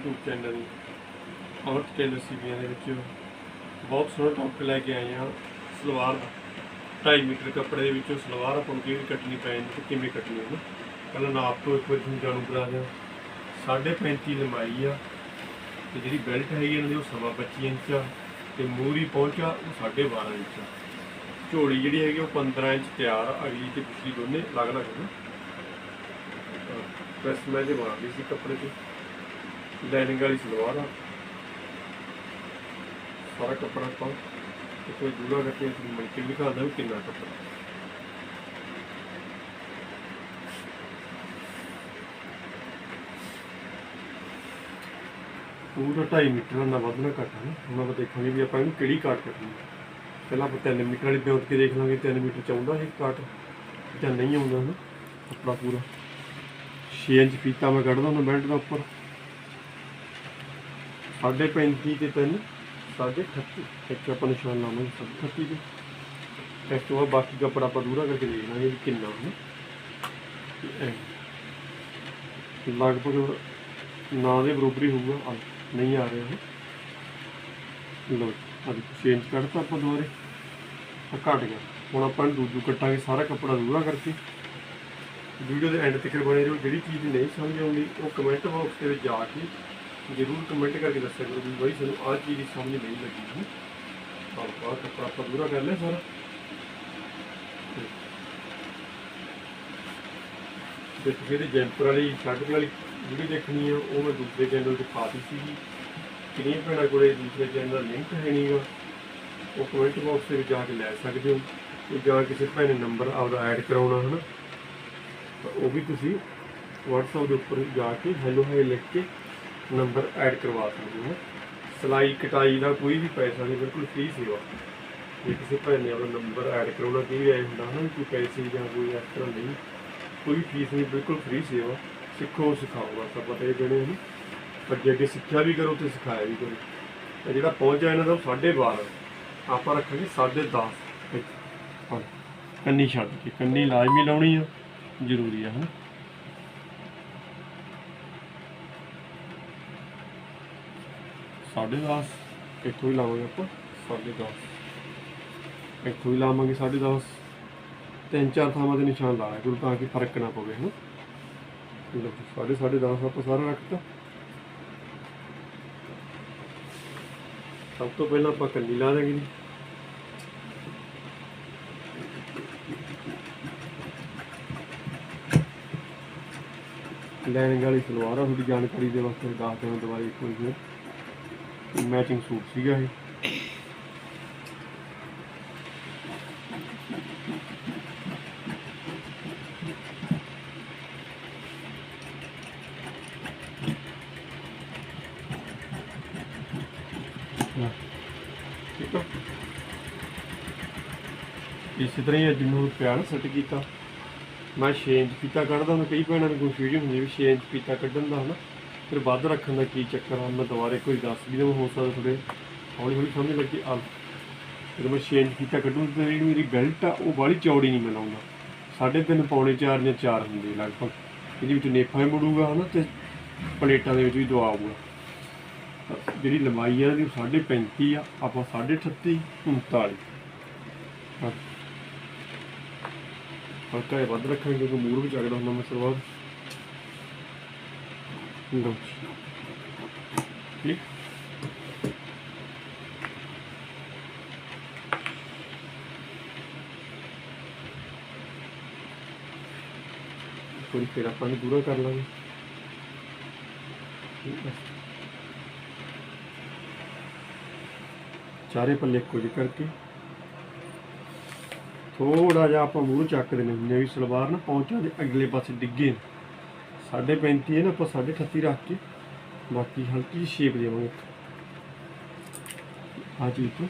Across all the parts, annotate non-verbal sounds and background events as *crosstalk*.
YouTube channel ਔਰਤ tailor ਸੀਵੀਆਂ ਦੇ ਵਿੱਚ। ਬਹੁਤ ਸੋਹਣਾ ਟੌਪਿਕ ਲੈ ਕੇ ਆਏ ਹਾਂ। ਸਲਵਾਰ ਦਾ 2.5 ਮੀਟਰ ਕੱਪੜੇ ਦੇ ਵਿੱਚੋਂ ਸਲਵਾਰ ਆਪਾਂ ਨੂੰ ਕਿਵੇਂ ਕੱਟਣੀ ਪੈ ਜਾਂਦੀ ਤੇ ਕਿਵੇਂ ਕੱਟਣੀ ਹੈ ਨਾ। ਪਹਿਲਾਂ ਨਾਪ ਤੋਂ ਇੱਕ ਵਾਰ ਤੁਹਾਨੂੰ ਜਾਣੂ ਕਰਾ ਦਿਆਂ। ਸਾਢੇ 35 ਲੰਬਾਈ ਆ ਤੇ ਜਿਹੜੀ ਬੈਲਟ ਹੈਗੀ ਇਹਨਾਂ ਦੀ ਉਹ ਸਵਾ 25 ਇੰਚ ਆ ਤੇ ਮੂਰੀ ਪਹੁੰਚਾ ਉਹ ਸਾਢੇ 12 ਇੰਚ ਆ। ਝੋਲੀ ਜਿਹੜੀ ਹੈਗੀ ਉਹ 15 ਇੰਚ ਤਿਆਰ ਆ, ਅਗਲੀ ਤੇ ਪਿਛਲੀ ਦੋਨੇ ਅਲੱਗ ਅਲੱਗ ਨੇ ਪ੍ਰੈਸ ਮੈਂ ਜੇ ਬਣਾ ਲਈ ਸੀ ਕੱਪੜੇ ਤੇ। ਲਾਈਨਿੰਗ ਵਾਲੀ ਸਲਵਾਰ ਆ। ਸਾਰਾ ਕੱਪੜਾ ਆਪਾਂ ਤੇ ਕੋਈ ਦੂਰਾ ਕਰਕੇ ਤੁਹਾਨੂੰ ਮਿਲ ਕੇ ਦਿਖਾਉਂਦਾ ਵੀ ਕਿੰਨਾ ਕੱਪੜਾ। ਪੂਰਾ 2.5 ਮੀਟਰ ਦਾ ਵੱਧ ਨਾ ਹੈ ਨਾ। ਹੁਣ ਆਪਾਂ ਦੇਖਾਂਗੇ ਵੀ ਆਪਾਂ ਇਹਨੂੰ ਕਿਹੜੀ ਕਾਟ ਕੱਟਣੀ ਹੈ। ਪਹਿਲਾਂ ਆਪਾਂ 3 ਮੀਟਰ ਵਾਲੀ ਬਿਉਂਤ ਕੇ ਦੇਖ ਲਾਂਗੇ 3 ਮੀਟਰ ਚ ਆਉਂਦਾ ਇਹ ਕਾਟ ਜਾਂ ਨਹੀਂ ਆਉਂਦਾ ਨਾ ਕੱਪੜਾ ਪੂਰਾ। 6 ਇੰਚ ਫੀਤਾ ਮੈਂ ਕੱਢਦਾ ਹੁੰਦਾ ਬੈਲਟ ਦਾ ਉੱਪਰ। 35 ਤੇ 3 ਸਾਢੇ 38 ਇੱਕ ਆਪਾਂ ਨਿਸ਼ਾਨ ਲਾਵਾਂਗੇ ਸਾਢੇ 38 ਤੇ ਇਸ ਤੋਂ ਬਾਅਦ ਬਾਕੀ ਕੱਪੜਾ ਆਪਾਂ ਦੂਰਾ ਕਰਕੇ ਦੇਖ ਲਾਂਗੇ ਵੀ ਕਿੰਨਾ ਹੈ। ਲਗਭਗ ਨਾ ਦੇ ਬਰੋਬਰ ਹੀ ਹੋਊਗਾ। ਆ ਨਹੀਂ ਆ ਰਿਹਾ ਇਹ। ਲੋ ਅੱਜ ਚੇਂਜ ਕਰਤਾ ਆਪਾਂ ਦੁਬਾਰੇ। ਆ ਘਟ ਗਿਆ। ਹੁਣ ਆਪਾਂ ਇਹਨੂੰ ਦੂਜੂ ਕੱਟਾਂਗੇ ਸਾਰਾ ਕੱਪੜਾ ਦੂਰਾ ਕਰਕੇ। ਵੀਡੀਓ ਦੇ ਐਂਡ ਤੱਕ ਬਣੇ ਰਹੋ। ਜਿਹੜੀ ਚੀਜ਼ ਨਹੀਂ ਸਮਝ ਆਉਂਦੀ, ਉਹ ਕਮੈਂਟ ਬਾਕਸ ਦੇ ਵਿੱਚ ਜਾ ਕੇ ਜ਼ਰੂਰ ਕਮੈਂਟ ਕਰਕੇ ਦੱਸਿਆ ਕਰੋ ਵੀ ਬਾਈ ਸਾਨੂੰ ਆਹ ਚੀਜ਼ ਦੀ ਸਮਝ ਨਹੀਂ ਲੱਗੀ ਹੈ। ਤਾਂ ਆਹ ਕੱਪੜਾ ਆਪਾਂ ਦੂਰਾ ਕਰ ਲਿਆ ਸਾਰਾ। ਤੇ ਤੁਸੀਂ ਇਹਦੀ ਜੈਂਪਰ ਵਾਲੀ ਸ਼ਾਟਕ ਵਾਲੀ ਵੀਡੀਓ ਦੇਖਣੀ ਆ, ਉਹ ਮੈਂ ਦੂਸਰੇ ਚੈਨਲ ਤੇ ਪਾ ਸੀਗੀ। ਕਿੰਨੀਆਂ ਭੈਣਾਂ ਕੋਲੇ ਦੂਸਰੇ ਚੈਨਲ ਦਾ ਲਿੰਕ ਹੈ ਨਹੀਂਗਾ। ਉਹ ਕਮੈਂਟ ਬਾਕਸ ਦੇ ਵਿੱਚ ਜਾ ਕੇ ਲੈ ਸਕਦੇ ਹੋ ਤੇ ਜਾਂ ਕਿਸੇ ਭੈਣ ਨੇ ਨੰਬਰ ਆਪਦਾ ਐਡ ਕਰਾਉਣਾ, ਹਨਾ? ਤਾਂ ਉਹ ਵੀ ਤੁਸੀਂ WhatsApp ਦੇ ਉੱਪਰ ਜਾ ਕੇ ਹੈਲੋ ਹੈ ਲਿਖ ਕੇ ਨੰਬਰ ਐਡ ਕਰਵਾ ਸਕਦੇ ਹੋ। ਸਿਲਾਈ ਕਟਾਈ ਦਾ ਕੋਈ ਵੀ ਪੈਸਾ ਨਹੀਂ, ਬਿਲਕੁਲ ਫ੍ਰੀ ਸੇਵਾ। ਜੇ ਕਿਸੇ ਭੈਣ ਨੇ ਆਪਣਾ ਨੰਬਰ ਐਡ ਕਰਾਉਣਾ ਕੀ ਵੀ ਐ ਹੁੰਦਾ ਹਨਾ ਕੋਈ ਪੈਸੇ ਜਾਂ ਕੋਈ ਇਸ ਤਰ੍ਹਾਂ ਨਹੀਂ, ਕੋਈ ਫੀਸ ਨਹੀਂ, ਬਿਲਕੁਲ ਫ੍ਰੀ ਸੇਵਾ। ਸਿੱਖੋ, ਸਿਖਾਓ, ਬਸ ਆਪਾਂ ਤਾਂ ਇਹ ਕਹਿੰਦੇ ਹਾਂ ਪਰ ਜੇ ਅੱਗੇ ਸਿੱਖਿਆ ਵੀ ਕਰੋ ਤੇ ਸਿਖਾਇਆ ਵੀ ਕਰੋ। ਤੇ ਜਿਹੜਾ ਪਹੁੰਚਿਆ ਇਹਨਾਂ ਦਾ 12.5 ਆਪਾਂ ਰੱਖਾਂਗੇ 10.5 ਹਾਂ ਕੰਨੀ ਛੱਡ ਕੇ, ਕੰਨੀ ਲਾਜ਼ਮੀ ਲਾਉਣੀ ਆ। ਜ਼ਰੂਰੀ ਆ, ਹਨਾ? ਸਾਢੇ 10 ਇੱਥੋਂ ਹੀ ਲਾਵਾਂਗੇ ਆਪਾਂ ਸਾਢੇ 10 ਇੱਥੋਂ ਹੀ ਲਾਵਾਂਗੇ ਸਾਢੇ 10 ਤਿੰਨ ਚਾਰ ਥਾਵਾਂ ਤੇ ਨਿਸ਼ਾਨ ਲਾਇਆ ਗੁਰੂ ਤਾਂ ਕਿ ਫ਼ਰਕ ਨਾ ਪਵੇ ਹਨਾ? ਲਓ ਜੀ, ਸਾਢੇ ਸਾਢੇ 10 ਆਪਾਂ ਸਾਰਾ ਰੱਖਤਾ ਸਭ ਤੋਂ ਪਹਿਲਾਂ ਆਪਾਂ ਕੰਨੀ ਲਾ ਦਾਂਗੇ ਜੀ। ਲੈਣਿੰਗ ਵਾਲੀ ਸਲਵਾਰ ਆ ਤੁਹਾਡੀ ਜਾਣਕਾਰੀ ਦੇ ਵਾਸਤੇ ਦੱਸ ਦਿਆਂ ਦੁਬਾਰਾ ਇੱਕ ਵਾਰੀ ਮੈਚਿੰਗ ਸੂਟ ਸੀਗਾ ਇਹ। ਠੀਕ ਆ। ਇਸੇ ਤਰ੍ਹਾਂ ਹੀ ਅੱਜ ਨੂੰ ਪਿਆਰ ਸੈੱਟ ਕੀਤਾ। ਮੈਂ 6 ਇੰਚ ਫੀਤਾ ਕੱਢਦਾ ਹਾਂ ਕਈ ਭੈਣਾਂ ਨੂੰ ਕਨਫਿਊਜ਼ਨ ਹੁੰਦੀ ਹੈ ਵੀ 6 ਇੰਚ ਫੀਤਾ ਕੱਢਣ ਦਾ, ਹਨਾ। ਫਿਰ ਵੱਧ ਰੱਖਣ ਦਾ ਕੀ ਚੱਕਰ ਆ? ਮੈਂ ਦੁਬਾਰੇ ਕੋਈ ਦੱਸ ਵੀ ਦਵਾਂ, ਹੋ ਸਕਦਾ ਥੋੜੇ ਹੌਲੀ ਹੌਲੀ ਸਮਝ ਲੱਗੀ। ਆ ਜਦੋਂ ਮੈਂ ਚੇਂਜ ਕੀਤਾ ਕੱਢੂ ਤੇ ਜਿਹੜੀ ਮੇਰੀ ਬੈਲਟ ਆ, ਉਹ ਬਾਹਲੀ ਚੌੜੀ ਨਹੀਂ ਮੈਂ ਲਾਉਂਦਾ। ਸਾਢੇ ਤਿੰਨ ਪੌਣੇ 4 ਜਾਂ 4 ਹੁੰਦੀ ਲਗਭਗ। ਇਹਦੇ ਵਿੱਚ ਨੇਫਾ ਵੀ ਮੁੜੂਗਾ, ਹਨਾ, ਤੇ ਪਲੇਟਾਂ ਦੇ ਵਿੱਚ ਵੀ ਦਵਾ ਆਊਗਾ। ਜਿਹੜੀ ਲੰਬਾਈ ਆ, ਇਹਦੀ ਸਾਢੇ 35 ਆ, ਆਪਾਂ ਸਾਢੇ 38 39 ਹਲਕਾ ਇਹ ਵੱਧ ਰੱਖਾਂਗੇ, ਕਿਉਂਕਿ ਮੂਰ ਵੀ ਚੱਕਦਾ ਹੁੰਦਾ ਮੈਂ ਸਲਵਾਰ ਜੀ। ਕੋਈ ਫਿਰ ਆਪਾਂ ਨੂੰ ਦੂਰਾ ਕਰ ਲਾਂਗੇ ਠੀਕ ਹੈ ਚਾਰੇ ਪੱਲੇ ਕੁਝ ਕਰਕੇ ਥੋੜਾ ਜਿਹਾ ਆਪਾਂ ਮੂੰਹ ਚੱਕ ਦੇਣੇ ਹੁੰਦੇ ਵੀ ਸਲਵਾਰ ਨਾ ਪਹੁੰਚਾ ਦੇ ਅਗਲੇ ਪਾਸੇ ਡਿੱਗੇ 35 ਹੈ ਨਾ, ਆਪਾਂ ਸਾਢੇ 38 ਰੱਖ ਕੇ ਬਾਕੀ ਹਲਕੀ ਜਿਹੀ ਸ਼ੇਪ ਦੇਵਾਂਗੇ ਆ ਚੀਜ਼ ਤੋਂ।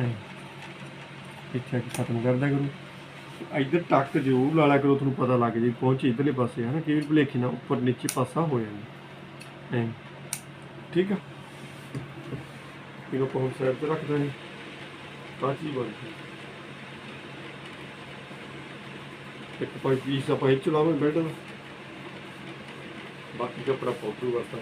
ਐਂ। ਇੱਥੇ ਆ ਕੇ ਖਤਮ ਕਰਦਾ ਕਰੋ। ਇੱਧਰ ਟੱਕ ਜ਼ਰੂਰ ਲਾ ਲਿਆ ਕਰੋ, ਤੁਹਾਨੂੰ ਪਤਾ ਲੱਗ ਜੇ, ਪਹੁੰਚੇ ਇੱਧਰਲੇ ਪਾਸੇ, ਹੈ ਨਾ, ਕਈ ਵਾਰ ਭੁਲੇਖੇ ਨਾਲ ਉੱਪਰ ਨੀਚੇ ਪਾਸਾ ਹੋ ਜਾਂਦਾ। ਐਂ। ਠੀਕ ਆ? ਇਹਨੂੰ ਆਪਾਂ ਹੁਣ ਸਾਈਡ ਤੇ ਰੱਖ ਦਾਂਗੇ ਆਹ ਚੀਜ਼ ਬਣ ਇੱਕ ਪਾਈ ਪੀਸ ਆਪਾਂ ਇਹ ਚਲਾਵਾਂਗੇ ਬੈਲਟ ਦਾ ਬਾਕੀ ਕੱਪੜਾ ਪਾਉਡਰ ਵਰਤਾਂ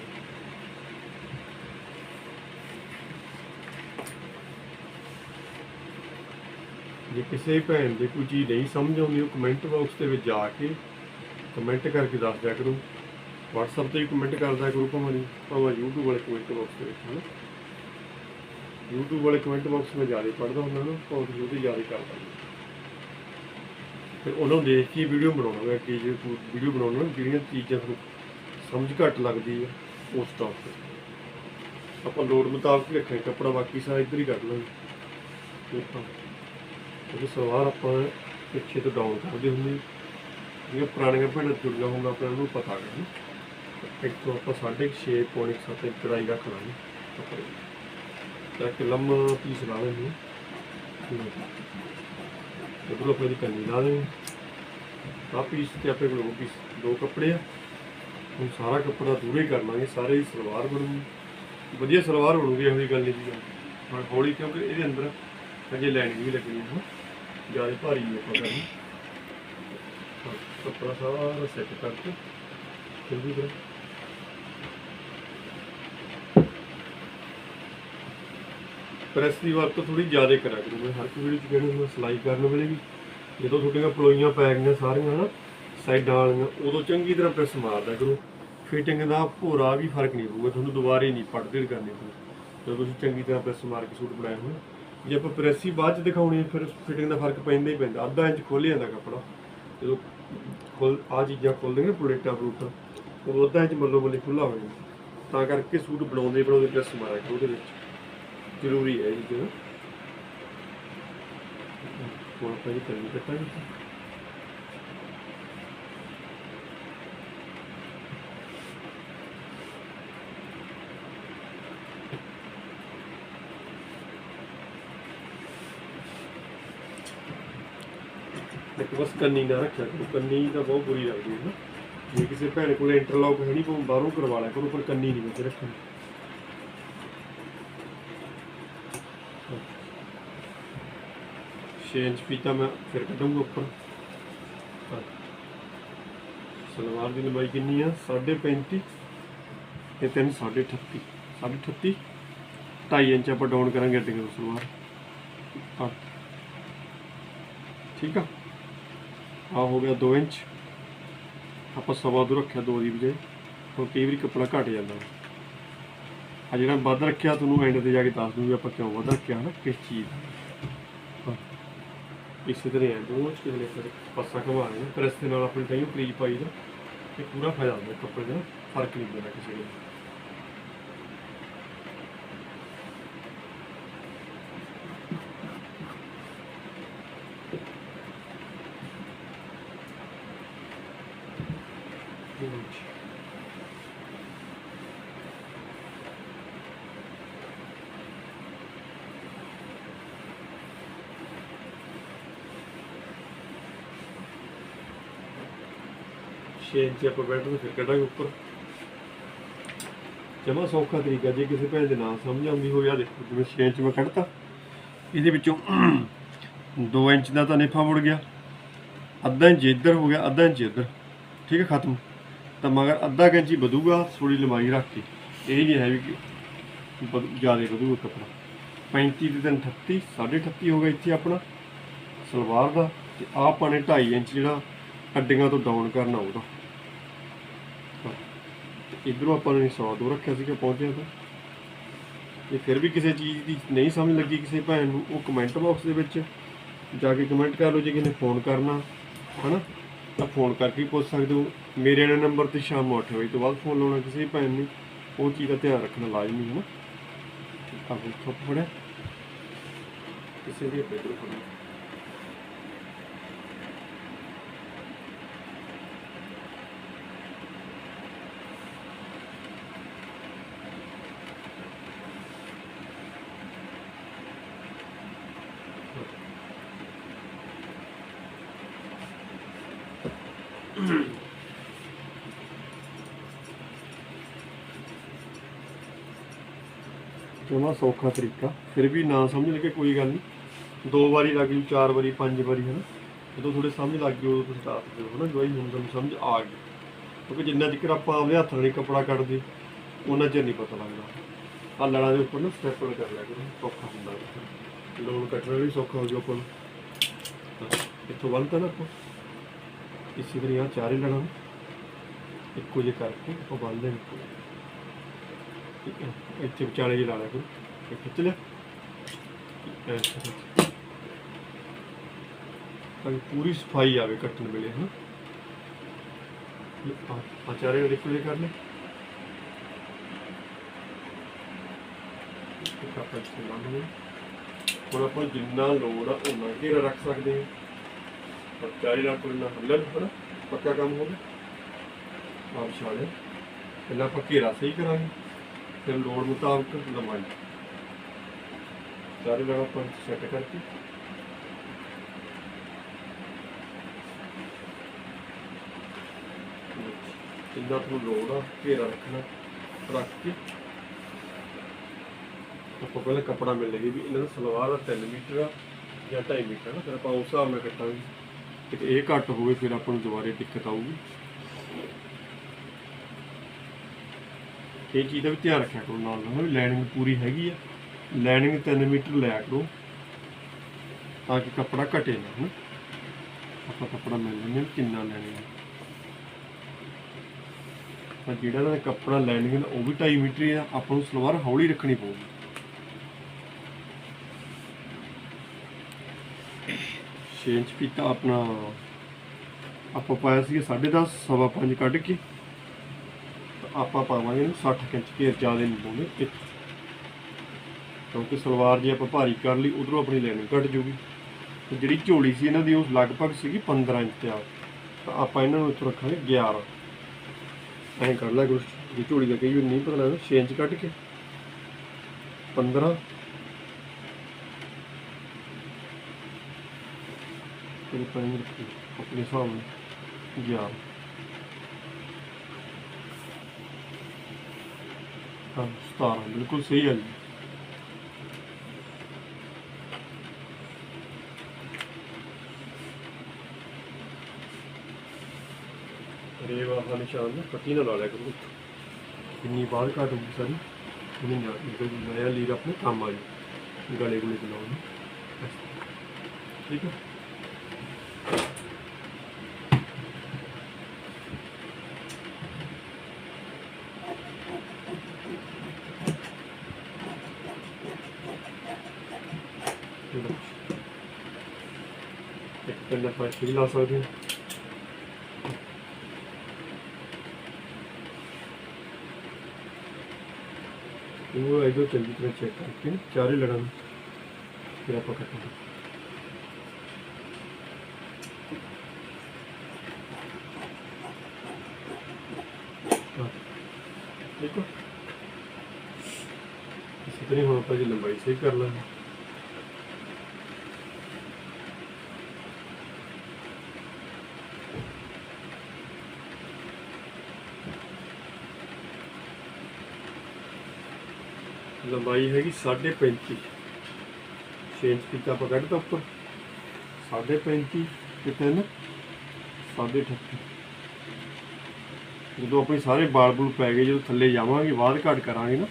ਜੇ ਕਿਸੇ ਭੈਣ ਦੇ ਕੋਈ ਚੀਜ਼ ਨਹੀਂ ਸਮਝ ਆਉਂਦੀ, ਉਹ ਕਮੈਂਟ ਬਾਕਸ ਦੇ ਵਿੱਚ ਜਾ ਕੇ ਕਮੈਂਟ ਕਰਕੇ ਦੱਸ ਦਿਆ ਕਰੋ। WhatsApp ਤੇ ਵੀ ਕਮੈਂਟ ਕਰਦਾ ਕਰੋ ਭਾਵੇਂ ਨਹੀਂ ਭਾਵੇਂ YouTube ਵਾਲੇ ਕਮੈਂਟ ਬਾਕਸ ਦੇ ਵਿੱਚ, ਹਨਾ? YouTube ਵਾਲੇ ਕਮੈਂਟ ਬਾਕਸ ਮੈਂ ਜ਼ਿਆਦਾ ਪੜ੍ਹਦਾ ਹੁੰਦਾ ਨਾ ਬਹੁਤ ਉਹਦੇ ਜ਼ਿਆਦਾ ਕਰਦਾ ਫਿਰ ਉਹਨਾਂ ਨੂੰ ਦੇਖ ਕੇ ਵੀਡੀਓ ਬਣਾਉਣਾ ਹੈ ਕਿ ਜੇ ਵੀਡੀਓ ਬਣਾਉਣਾ ਜਿਹੜੀਆਂ ਚੀਜ਼ਾਂ ਤੁਹਾਨੂੰ ਸਮਝ ਘੱਟ ਲੱਗਦੀ ਹੈ ਉਸ ਟੌਪ ਤੇ। ਆਪਾਂ ਲੋੜ ਮੁਤਾਬਕ ਹੀ ਰੱਖਾਂਗੇ ਕੱਪੜਾ ਬਾਕੀ ਸਾਰਾ ਇੱਧਰ ਹੀ ਕੱਢ ਲਾਂਗੇ। ਠੀਕ ਆ ਉਹ ਸਲਵਾਰ ਆਪਾਂ ਪਿੱਛੇ ਤੋਂ ਡਾਊਨ ਕਰਦੇ ਹੁੰਦੇ ਜਿਹੜੀਆਂ ਪੁਰਾਣੀਆਂ ਭੈਣਾਂ ਜੁੜੀਆਂ ਹੋਣ ਆਪਾਂ ਨੂੰ ਪਤਾ ਹੈ ਇੱਕ ਤੋਂ ਆਪਾਂ 6.5 ਪੌਣੇ 7 ਇੰਚ ਚੜਾਈ ਰੱਖ ਲਾਂਗੇ ਕੱਪੜੇ ਤਾਂ ਕਿ ਲੰਮਾ ਪੀਸ ਲਾ ਲੈਂਦੇ ਉਹ ਆਪਾਂ ਦੀ ਕੰਨੀ ਲਾ ਦੇਣੀ ਆ। ਪੀਸ ਤੇ ਆਪਣੇ ਕੋਲ ਉਹ ਪੀਸ ਦੋ ਕੱਪੜੇ ਆ। ਹੁਣ ਸਾਰਾ ਕੱਪੜਾ ਦੂਰੇ ਕਰ ਲਾਂਗੇ, ਸਾਰੇ ਦੀ ਸਲਵਾਰ ਬਣੂਗੀ। ਵਧੀਆ ਸਲਵਾਰ ਬਣੂਗੀ, ਇਹੋ ਜਿਹੀ ਗੱਲ ਨਹੀਂ ਜੀ। ਹੁਣ ਹੌਲੀ, ਕਿਉਂਕਿ ਇਹਦੇ ਅੰਦਰ ਅਜੇ ਲਾਈਨਿੰਗ ਵੀ ਲੱਗਣੀ ਹੈ ਜ਼ਿਆਦਾ ਭਾਰੀ ਨਹੀਂ ਆਪਾਂ ਕਰਨੀ। ਕੱਪੜਾ ਸਾਰਾ ਸੈੱਟ ਕਰਕੇ ਚੰਗੀ ਤਰ੍ਹਾਂ ਪ੍ਰੈਸ ਦੀ ਵਰਤੋਂ ਥੋੜੀ ਜ਼ਿਆਦਾ ਕਰਾ ਕਰੂੰ ਹਰ ਕੋਈ ਵੀਡੀਓ ਚ ਕਹਿੰਦਾ ਮੈਂ ਸਿਲਾਈ ਕਰਨ ਵੇਲੇ ਵੀ ਜਦੋਂ ਤੁਹਾਡੀਆਂ ਪਲੋਈਆਂ ਪੈ ਗਈਆਂ ਸਾਰੀਆਂ ਨਾ ਸਾਈਡਾਂ ਵਾਲੀਆਂ। ਉਦੋਂ ਚੰਗੀ ਤਰ੍ਹਾਂ ਪ੍ਰੈਸ ਮਾਰਦਾ ਕਰੋ। ਫਿਟਿੰਗ ਦਾ ਭੋਰਾ ਵੀ ਫ਼ਰਕ ਨਹੀਂ ਪਊਗਾ, ਤੁਹਾਨੂੰ ਦੁਬਾਰੇ ਨਹੀਂ ਪੜਦੇ ਕਰਨੀ ਪਊ ਜਦੋਂ ਤੁਸੀਂ ਚੰਗੀ ਤਰ੍ਹਾਂ ਪ੍ਰੈਸ ਮਾਰ ਕੇ ਸੂਟ ਬਣਾਏ ਹੋਣ। ਜੇ ਆਪਾਂ ਪ੍ਰੈਸ ਹੀ ਬਾਅਦ ਚ ਦਿਖਾਉਣੀ ਹੈ ਫਿਰ ਫਿਟਿੰਗ ਦਾ ਫ਼ਰਕ ਪੈਂਦਾ ਹੀ ਪੈਂਦਾ। ਅੱਧਾ ਇੰਚ ਖੋਲ ਜਾਂਦਾ ਕੱਪੜਾ। ਜਦੋਂ ਖੋਲ ਆ ਚੀਜ਼ਾਂ ਖੋਲਦੇ ਨੇ ਪਲੇਟਾਂ ਪਲੂਟਾਂ ਉਹ ਅੱਧਾ ਇੰਚ ਮੱਲੋ ਮੱਲੀ ਖੁੱਲਾ ਹੋ ਜਾਂਦਾ। ਤਾਂ ਕਰਕੇ ਸੂਟ ਬਣਾਉਂਦੇ ਬਣਾਉਂਦੇ ਪ੍ਰੈਸ ਮਾਰਿਆ ਕਰੋ ਉਹਦੇ ਵਿੱਚ। ਜ਼ਰੂਰੀ ਹੈ ਜੀ ਚੀਜ਼। ਹੁਣ ਆਪਾਂ ਇਹ ਕਰਨੀ ਕੱਟਾਂਗੇ। ਕੰਨੀ ਨਾ ਰੱਖਿਆ ਕਰੋ। ਕੰਨੀ ਤਾਂ ਬਹੁਤ ਬੁਰੀ ਲੱਗਦੀ ਹੈ ਨਾ। ਜੇ ਕਿਸੇ ਭੈਣ ਕੋਲ ਇੰਟਰਲੌਕ ਹੈ ਨਹੀਂ ਭਾਵੇਂ ਬਾਹਰੋਂ ਕਰਵਾ ਲਿਆ ਕਰੋ, ਪਰ ਕੰਨੀ ਨਹੀਂ ਵਿੱਚ ਰੱਖਣੀ। ਛੇ ਇੰਚ ਪੀਤਾ ਮੈਂ, ਫਿਰ ਕੱਢੂੰਗਾ ਉੱਪਰ। ਸਲਵਾਰ ਦੀ ਲੰਬਾਈ ਕਿੰਨੀ ਆ? 35.5 ਤੇ 3 38 38 2.5 ਇੰਚ ਆਪਾਂ ਡਾਊਨ ਕਰਾਂਗੇ ਅੱਡੇ ਨੂੰ ਸਲਵਾਰ। ਠੀਕ ਆ? ਆ ਹੋ ਗਿਆ 2 ਇੰਚ। ਆਪਾਂ ਸਵਾ ਦੋ ਰੱਖਿਆ ਦੋ ਦੀ ਬਜਾਏ। ਹੁਣ ਕਈ ਵਾਰੀ ਕੱਪੜਾ ਘਟ ਜਾਂਦਾ। ਆ ਜਿਹੜਾ ਵੱਧ ਰੱਖਿਆ ਤੁਹਾਨੂੰ ਐਂਡ ਤੇ ਜਾ ਕੇ ਦੱਸ ਦੂੰਗੀ ਆਪਾਂ ਕਿਉਂ ਵੱਧ ਰੱਖਿਆ ਨਾ ਕਿਸ ਚੀਜ਼ ਹਾਂ। ਇਸੇ ਤਰ੍ਹਾਂ ਹੈ ਦੋ ਇੰਚ ਕਿਹਨੇ ਫਿਰ ਪਾਸਾ ਘੁਮਾ ਰਹੇ ਪ੍ਰੈਸ ਦੇ ਨਾਲ ਆਪਣੀ ਟਾਈਮ ਕਰੀਜ ਪਾਈ ਦਾ ਤੇ ਪੂਰਾ ਫਾਇਦਾ ਹੁੰਦਾ ਕੱਪੜੇ ਦਾ ਫ਼ਰਕ ਨਹੀਂ ਪੈਂਦਾ ਕਿਸੇ ਨੂੰ ਦੋ ਇੰਚ ਛੇ ਇੰਚ ਆਪਾਂ ਬੈਠ ਨੂੰ ਫਿਰ ਕੱਢਾਂਗੇ ਉੱਪਰ। ਜਮਾ ਸੌਖਾ ਤਰੀਕਾ, ਜੇ ਕਿਸੇ ਭੈਣ ਦੇ ਨਾਲ ਸਮਝ ਆਉਂਦੀ ਹੋਵੇ ਆ ਦੇਖੋ, ਜਿਵੇਂ 6 ਇੰਚ ਮੈਂ ਕੱਢਤਾ। ਇਹਦੇ ਵਿੱਚੋਂ *clears throat* 2 ਇੰਚ ਦਾ ਤਾਂ ਨੇਫਾ ਮੁੜ ਗਿਆ, ਅੱਧਾ ਇੰਚ ਇੱਧਰ ਹੋ ਗਿਆ, ਅੱਧਾ ਇੰਚ ਇੱਧਰ। ਠੀਕ ਹੈ, ਖਤਮ। ਤਾਂ ਮਗਰ ਅੱਧਾ ਕੁ ਵਧੂਗਾ ਥੋੜੀ ਲੰਬਾਈ ਰੱਖ ਕੇ। ਇਹ ਨਹੀਂ ਹੈ ਵੀ ਕਿ ਜ਼ਿਆਦਾ ਵਧੂਗਾ ਕੱਪੜਾ। 35 ਤੇ ਤਿੰਨ 38 38 ਹੋ ਗਿਆ ਇੱਥੇ ਆਪਣਾ ਸਲਵਾਰ ਦਾ। ਤੇ ਆਹ ਪਾਣੇ 2.5 ਇੰਚ ਜਿਹੜਾ ਅੱਡੀਆਂ ਤੋਂ ਡਾਊਨ ਕਰਨਾ ਉਹਦਾ। ਤੇ ਇਧਰੋਂ ਆਪਾਂ ਨੇ 100 ਦੋ ਰੱਖਿਆ ਸੀਗਾ ਪਹੁੰਚਿਆ ਤਾਂ। ਤੇ ਫਿਰ ਵੀ ਕਿਸੇ ਚੀਜ਼ ਦੀ ਨਹੀਂ ਸਮਝ ਲੱਗੀ ਕਿਸੇ ਭੈਣ ਨੂੰ, ਉਹ ਕਮੈਂਟ ਬਾਕਸ ਦੇ ਵਿੱਚ ਜਾ ਕੇ ਕਮੈਂਟ ਕਰ ਲਓ ਜੇ ਕਿਸੇ ਨੇ ਫੋਨ ਕਰਨਾ, ਹਨਾ? ਤਾਂ ਫੋਨ ਕਰਕੇ ਵੀ ਪੁੱਛ ਸਕਦੇ ਹੋ। ਮੇਰੇ ਵਾਲੇ ਨੰਬਰ ਤੇ ਸ਼ਾਮ ਨੂੰ 8 ਵਜੇ ਤੋਂ ਬਾਅਦ ਫੋਨ ਲਾਉਣਾ ਕਿਸੇ ਵੀ ਭੈਣ ਨੂੰ। ਉਹ ਚੀਜ਼ ਦਾ ਧਿਆਨ ਰੱਖਣਾ ਲਾਜ਼ਮੀ ਹੈ ਨਾ। ਆ ਵੀ ਥੋਪ ਫੜਿਆ ਕਿਸੇ ਦੇ ਪੇਪਰ ਫੜਿਆ ਜਮਾ ਸੌਖਾ ਤਰੀਕਾ। ਫਿਰ ਵੀ ਨਾ ਸਮਝ ਲੱਗੇ ਕੋਈ ਗੱਲ ਨਹੀਂ ਦੋ ਵਾਰੀ ਲੱਗ ਜੂ, ਚਾਰ ਵਾਰੀ, ਪੰਜ ਵਾਰੀ ਹੈ ਨਾ ਜਦੋਂ ਥੋੜੇ ਸਮਝ ਲੱਗ ਗਈ, ਉਦੋਂ ਤੁਸੀਂ ਦੱਸ ਦਿਓ ਹੈ ਨਾ ਜਵਾਈ ਹੁਣ ਤੁਹਾਨੂੰ ਸਮਝ ਆ ਗਈ। ਕਿਉਂਕਿ ਜਿੰਨਾ ਚਿਰ ਆਪਾਂ ਆਪਦੇ ਹੱਥ ਨਾਲ ਹੀ ਕੱਪੜਾ ਕੱਢਦੇ ਉਹਨਾਂ ਚਿਰ ਨਹੀਂ ਪਤਾ ਲੱਗਦਾ। ਆ ਲੜਾਂ ਦੇ ਉੱਪਰ ਨਾ ਸਟੈਪਲ ਕਰ ਲਿਆ ਕਰੋ, ਸੌਖਾ ਹੁੰਦਾ ਲੋਨ ਕੱਟਣਾ ਵੀ ਸੌਖਾ ਹੋ ਗਿਆ ਆਪਾਂ ਨੂੰ। ਤਾਂ ਇੱਥੋਂ ਬੰਨਤਾ ਨਾ ਆਪਾਂ ਇਸੇ ਤਰ੍ਹਾਂ ਆਹ ਚਾਰੇ ਲੜਾਂ ਨੂੰ ਇੱਕੋ ਜਿਹੇ ਕਰਕੇ ਆਪਾਂ ਬੰਨ ਦੇਣ ਠੀਕ ਹੈ ਇੱਥੇ ਵਿਚਾਲੇ ਜਿਹੇ ਲਾ ਲਿਆ ਕੋਈ ਖਿੱਚ ਲਿਆ। ਤਾਂ ਪੂਰੀ ਸਫ਼ਾਈ ਆਵੇ ਕੱਟਣ ਵੇਲੇ ਹਾਂ ਆ ਚਾਰੇ ਕਰ ਲੈ ਇੱਕ ਆਪਾਂ ਇੱਥੇ ਹੁਣ ਆਪਾਂ ਜਿੰਨਾ ਲੋੜ ਆ ਉਹਨਾਂ ਘੇਰਾ ਰੱਖ ਸਕਦੇ ਹਾਂ। ਪਰ ਚਾਰੇ ਨਾਲ ਕੋਈ ਨਾ ਹੱਲਣ ਹਨਾ? ਪੱਕਾ ਕੰਮ ਹੋ ਗਿਆ। ਆਪ ਛਾੜੇ ਪਹਿਲਾਂ ਆਪਾਂ ਘੇਰਾ ਸਹੀ ਕਰਾਂਗੇ। ਫਿਰ ਲੋੜ ਮੁਤਾਬਕ ਲੰਬਾਈ ਚਾਰੇ ਨਾਲ ਆਪਾਂ ਸੈੱਟ ਕਰਕੇ ਜਿੰਨਾ ਤੁਹਾਨੂੰ ਲੋੜ ਆ, ਘੇਰਾ ਰੱਖਣਾ, ਰੱਖ ਕੇ। ਆਪਾਂ ਪਹਿਲਾਂ ਕੱਪੜਾ ਮਿਲ ਲੇਗੀ ਵੀ ਇਹਨਾਂ ਦਾ ਸਲਵਾਰ ਦਾ 3 ਮੀਟਰ ਆ ਜਾਂ 2.5 ਮੀਟਰ ਆ ਨਾ, ਫਿਰ ਆਪਾਂ ਉਸ ਹਿਸਾਬ ਨਾਲ ਕੱਟਾਂਗੇ। ਕਿਤੇ ਇਹ ਘੱਟ ਹੋਵੇ, ਫਿਰ ਆਪਾਂ ਨੂੰ ਦੁਬਾਰੇ ਦਿੱਕਤ ਆਊਗੀ। ਇਹ ਚੀਜ਼ ਦਾ ਵੀ ਧਿਆਨ ਰੱਖਿਆ ਕਰੋ ਨਾਲ ਨਾਲ ਵੀ ਲਾਈਨਿੰਗ ਪੂਰੀ ਹੈਗੀ ਆ। ਲਾਈਨਿੰਗ 3 ਮੀਟਰ ਲਿਆ ਕਰੋ, ਤਾਂ ਕਿ ਕੱਪੜਾ ਘਟੇ ਨਾ, ਹਨਾ? ਆਪਾਂ ਕੱਪੜਾ ਮਿਲ ਲੈਂਦੇ ਕਿੰਨਾ ਲੈਣਾ ਹੈ ਪਰ ਜਿਹੜਾ ਦਾ ਕੱਪੜਾ ਲਾਈਨਿੰਗ ਦਾ ਉਹ ਵੀ 2.5 ਮੀਟਰ ਹੀ ਆ, ਆਪਾਂ ਨੂੰ ਸਲਵਾਰ ਹੌਲੀ ਰੱਖਣੀ ਪਊਗੀ। ਛੇ ਇੰਚ ਪੀਤਾ ਆਪਣਾ, ਆਪਾਂ ਪਾਇਆ ਸੀ 10.5 ਸਵਾ 5 ਕੱਢ ਕੇ। ਆਪਾਂ ਪਾਵਾਂਗੇ ਇਹਨੂੰ 60 ਇੰਚ ਘੇਰ ਜ਼ਿਆਦਾ ਨਹੀਂ ਪਾਉਂਦੇ, ਇੱਕ। ਕਿਉਂਕਿ ਸਲਵਾਰ ਜੇ ਆਪਾਂ ਭਾਰੀ ਕਰ ਲਈ, ਉਧਰੋਂ ਆਪਣੀ ਲਾਈਨਿੰਗ ਘਟ ਜੂਗੀ। ਤੇ ਜਿਹੜੀ ਝੋਲੀ ਸੀ ਇਹਨਾਂ ਦੀ ਉਹ ਲਗਭਗ ਸੀਗੀ 15 ਇੰਚ ਤੇ ਆ ਤਾਂ ਆਪਾਂ ਇਹਨਾਂ ਨੂੰ ਇੱਥੋਂ ਰੱਖਾਂਗੇ 11 ਐਂ ਕਰ ਲੈ ਕੁਛ ਜੇ ਝੋਲੀ ਦਾ ਕਈ ਵਾਰ ਨਹੀਂ, ਪਤਾ ਲੱਗਦਾ 6 ਇੰਚ ਕੱਢ ਕੇ। 15 ਤੇ ਪੈਨ ਰੱਖੀ ਆਪਣੇ ਹਿਸਾਬ ਨਾਲ 11 ਹਾਂ 17 ਬਿਲਕੁਲ ਸਹੀ ਹੈ ਜੀ। ਰੇਵ ਆਹ ਨਿਸ਼ਾਨ ਨਾ ਪੱਟੀ ਨਾਲ ਲਾ ਲਿਆ ਕਰੋ। ਕਿੰਨੀ ਬਾਹਰ ਘੱਟ ਹੋਊਗੀ ਸਾਰੀ। ਉਹਨੇ ਨਾ ਨਿਕਲ ਨਇਆ ਲੀਰ ਆਪਣੇ ਕੰਮ ਆ ਜੀ। ਗਲੇ ਗੁਲੇ ਚ ਲਾਉਣ ਨੂੰ। ਠੀਕ ਹੈ। ਇੱਕ ਪੈਨ ਆਪਾਂ ਇੱਥੇ ਵੀ ਲਾ ਸਕਦੇ ਹਾਂ ਉਹ ਇਹਦੋਂ ਚੰਗੀ ਤਰ੍ਹਾਂ ਚੈੱਕ ਕਰਕੇ ਚਾਰੇ ਲੜਾਂ ਫਿਰ ਆਪਾਂ ਕੱਟਾਂਗੇ ਹਾਂ। ਇਸੇ ਤਰ੍ਹਾਂ ਹੁਣ ਆਪਾਂ ਜੀ ਲੰਬਾਈ ਸਹੀ ਕਰ ਲਾਂਗੇ। ਲੰਬਾਈ ਹੈਗੀ 35.5 6 ਇੰਚ ਕੀਤਾ ਆਪਾਂ ਕੱਢਤਾ ਉੱਪਰ। 35.5 ਤੇ 3 38 ਜਦੋਂ ਆਪਣੇ ਸਾਰੇ ਬਾਲ ਬੂਲ ਪੈ ਗਏ, ਜਦੋਂ ਥੱਲੇ ਜਾਵਾਂਗੇ ਬਾਅਦ ਘੱਟ ਕਰਾਂਗੇ ਨਾ,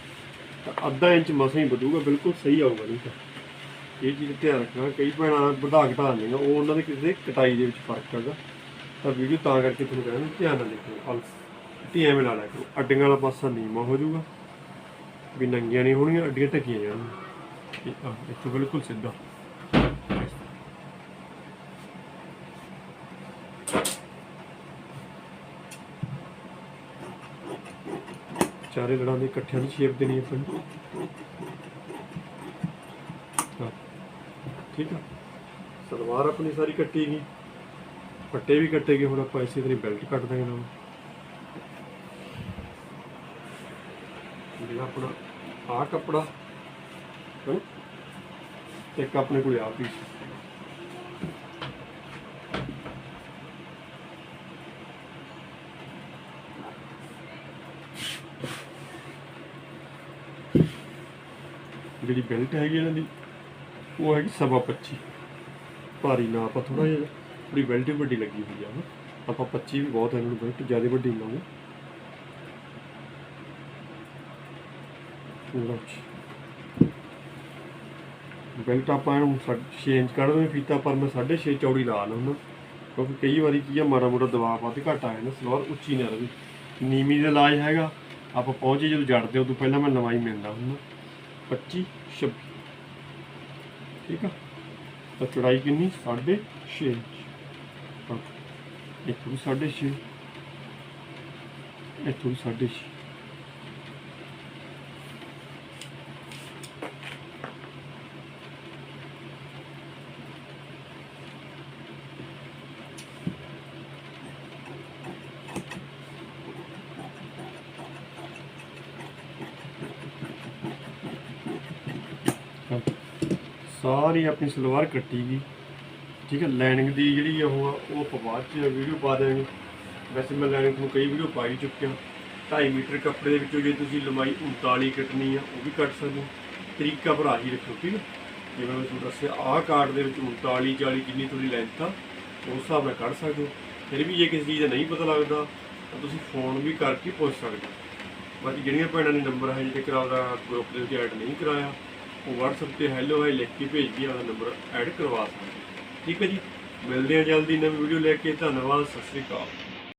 ਤਾਂ ਅੱਧਾ ਇੰਚ ਮਸਾਂ ਹੀ ਵਧੂਗਾ, ਬਿਲਕੁਲ ਸਹੀ ਆਊਗਾ ਨਹੀਂ ਤਾਂ। ਇਹ ਚੀਜ਼ ਧਿਆਨ ਰੱਖਣਾ, ਕਈ ਭੈਣਾਂ ਵਧਾ ਘਟਾ ਦਿੰਦੀਆਂ ਉਹ ਉਹਨਾਂ ਦੇ ਕਿਸੇ ਕਟਾਈ ਦੇ ਵਿੱਚ ਫ਼ਰਕ ਹੈਗਾ। ਤਾਂ ਵੀਡੀਓ ਤਾਂ ਕਰਕੇ ਤੁਹਾਨੂੰ ਕਹਿੰਦਾ ਧਿਆਨ ਨਾਲ ਦੇਖੋ ਅਲਸ ਟੀ ਐਵੇਂ ਲਾ ਲਿਆ ਕਰੋ, ਅੱਡੀਆਂ ਵਾਲਾ ਪਾਸਾ ਨੀਵਾਂ ਹੋ ਜਾਊਗਾ। ਵੀ ਨੰਗੀਆਂ ਨਹੀਂ ਹੋਣਗੀਆਂ ਅੱਡੀਆਂ ਢੱਕੀਆਂ ਜਾਣਗੀਆਂ ਇਹ ਆ ਇੱਥੇ ਬਿਲਕੁਲ ਸਿੱਧਾ। ਚਾਰੇ ਲੜਾਂ ਦੇ ਇਕੱਠਿਆਂ ਦੀ ਸ਼ੇਪ ਦੇਣੀ ਹੈ ਆਪਾਂ ਨੂੰ ਠੀਕ ਆ। ਸਲਵਾਰ ਆਪਣੀ ਸਾਰੀ ਕੱਟੀ ਗਈ। ਪੱਟੇ ਵੀ ਕੱਟੇ ਗਏ, ਹੁਣ ਆਪਾਂ ਇਸੇ ਤਰ੍ਹਾਂ ਬੈਲਟ ਕੱਟ ਦਾਂਗੇ ਨਾਲ ਜਿਹੜਾ ਆਪਣਾ ਆਹ ਕੱਪੜਾ ਇੱਕ ਆਪਣੇ ਕੋਲ ਆ ਪੀਸ ਜਿਹੜੀ ਬੈਲਟ ਹੈਗੀ ਇਹਨਾਂ ਦੀ, ਉਹ ਹੈਗੀ ਸਵਾ 25 ਭਾਰੀ ਨਾ ਆਪਾਂ ਥੋੜਾ ਜਿਹਾ। ਥੋੜੀ ਬੈਲਟ ਵੀ ਵੱਡੀ ਲੱਗੀ ਹੋਈ ਆ। ਆਪਾਂ 25 ਵੀ ਬਹੁਤ ਹੈ ਇਹਨਾਂ ਨੂੰ ਬੈਲਟ ਜ਼ਿਆਦਾ ਵੱਡੀ ਲਾਉਂਗੇ ਲਓ ਜੀ ਬੈਲਟ ਆਪਾਂ ਨੂੰ 6 ਇੰਚ ਕੱਢ ਦੋਵੇਂ ਫੀਤਾ ਪਰ ਮੈਂ 6.5 ਚੌੜੀ ਲਾ ਲੈਣਾ ਕਿਉਂਕਿ ਕਈ ਵਾਰੀ ਕੀ ਆ, ਮਾੜਾ ਮੋਟਾ ਦਬਾਅ ਵੱਧ ਘੱਟ ਆ ਜਾਂਦਾ, ਸਲਵਾਰ ਉੱਚੀ ਨਾ ਰਵੇ। ਨੀਮੀ ਦਾ ਇਲਾਜ ਹੈਗਾ, ਆਪਾਂ ਪਹੁੰਚੇ ਜਦੋਂ ਜੜਦੇ ਉਦੋਂ ਪਹਿਲਾਂ ਮੈਂ ਲੰਬਾਈ ਮਿਲਦਾ ਹੁੰਦਾ। 25 26 ਠੀਕ ਆ? ਤਾਂ ਚੌੜਾਈ ਕਿੰਨੀ? 6.5 ਇੰਚ। ਹਾਂ। ਇੱਥੋਂ ਵੀ 6.5 ਇੱਥੋਂ ਵੀ 6.5 ਸਾਰੀ ਆਪਣੀ ਸਲਵਾਰ ਕੱਟੀ ਗਈ। ਠੀਕ ਹੈ ਲਾਈਨਿੰਗ ਦੀ ਜਿਹੜੀ ਉਹ ਆ, ਉਹ ਆਪਾਂ ਬਾਅਦ ਚ ਵੀਡੀਓ ਪਾ ਦੇਵਾਂਗੇ ਵੈਸੇ ਮੈਂ ਲਾਈਨਿੰਗ ਨੂੰ ਕਈ ਵੀਡੀਓ ਪਾਈ ਚੁੱਕਿਆ। 2.5 ਮੀਟਰ ਕੱਪੜੇ ਦੇ ਵਿੱਚੋਂ ਜੇ ਤੁਸੀਂ ਲੰਬਾਈ 39 ਕੱਟਣੀ ਆ, ਉਹ ਵੀ ਕੱਟ ਸਕਦੇ ਹੋ। ਤਰੀਕਾ ਭਰਾ ਹੀ ਰੱਖੋ ਠੀਕ ਹੈ। ਜਿਵੇਂ ਮੈਂ ਤੁਹਾਨੂੰ ਦੱਸਿਆ, ਆਹ ਕਾਰਡ ਦੇ ਵਿੱਚ 39 40 ਜਿੰਨੀ ਤੁਹਾਡੀ ਲੈਂਥ ਆ, ਉਸ ਹਿਸਾਬ ਨਾਲ ਕੱਢ ਸਕਦੇ ਹੋ। ਫਿਰ ਵੀ ਜੇ ਕਿਸੇ ਚੀਜ਼ ਦਾ ਨਹੀਂ ਪਤਾ ਲੱਗਦਾ, ਤਾਂ ਤੁਸੀਂ ਫੋਨ ਵੀ ਕਰਕੇ ਪੁੱਛ ਸਕਦੇ ਹੋ। ਬਾਕੀ ਜਿਹੜੀਆਂ ਭੈਣਾਂ ਨੇ ਨੰਬਰ ਹੈ, ਜਿਹੜੇ ਕਰਾਉਦਾ ਗਰੁੱਪ ਦੇ ਵਿੱਚ ਐਡ ਨਹੀਂ ਕਰਾਇਆ ਉਹ WhatsApp ਤੇ ਹੈਲੋ ਹੈ ਲਿਖ ਕੇ ਭੇਜ ਕੇ ਆਪਦਾ ਨੰਬਰ ਐਡ ਕਰਵਾ ਸਕਦੇ ਠੀਕ ਹੈ ਜੀ? ਮਿਲਦੇ ਹਾਂ ਜਲਦੀ, ਨਵੀਂ ਵੀਡੀਓ ਲੈ ਕੇ। ਧੰਨਵਾਦ, ਸਤਿ ਸ੍ਰੀ ਅਕਾਲ।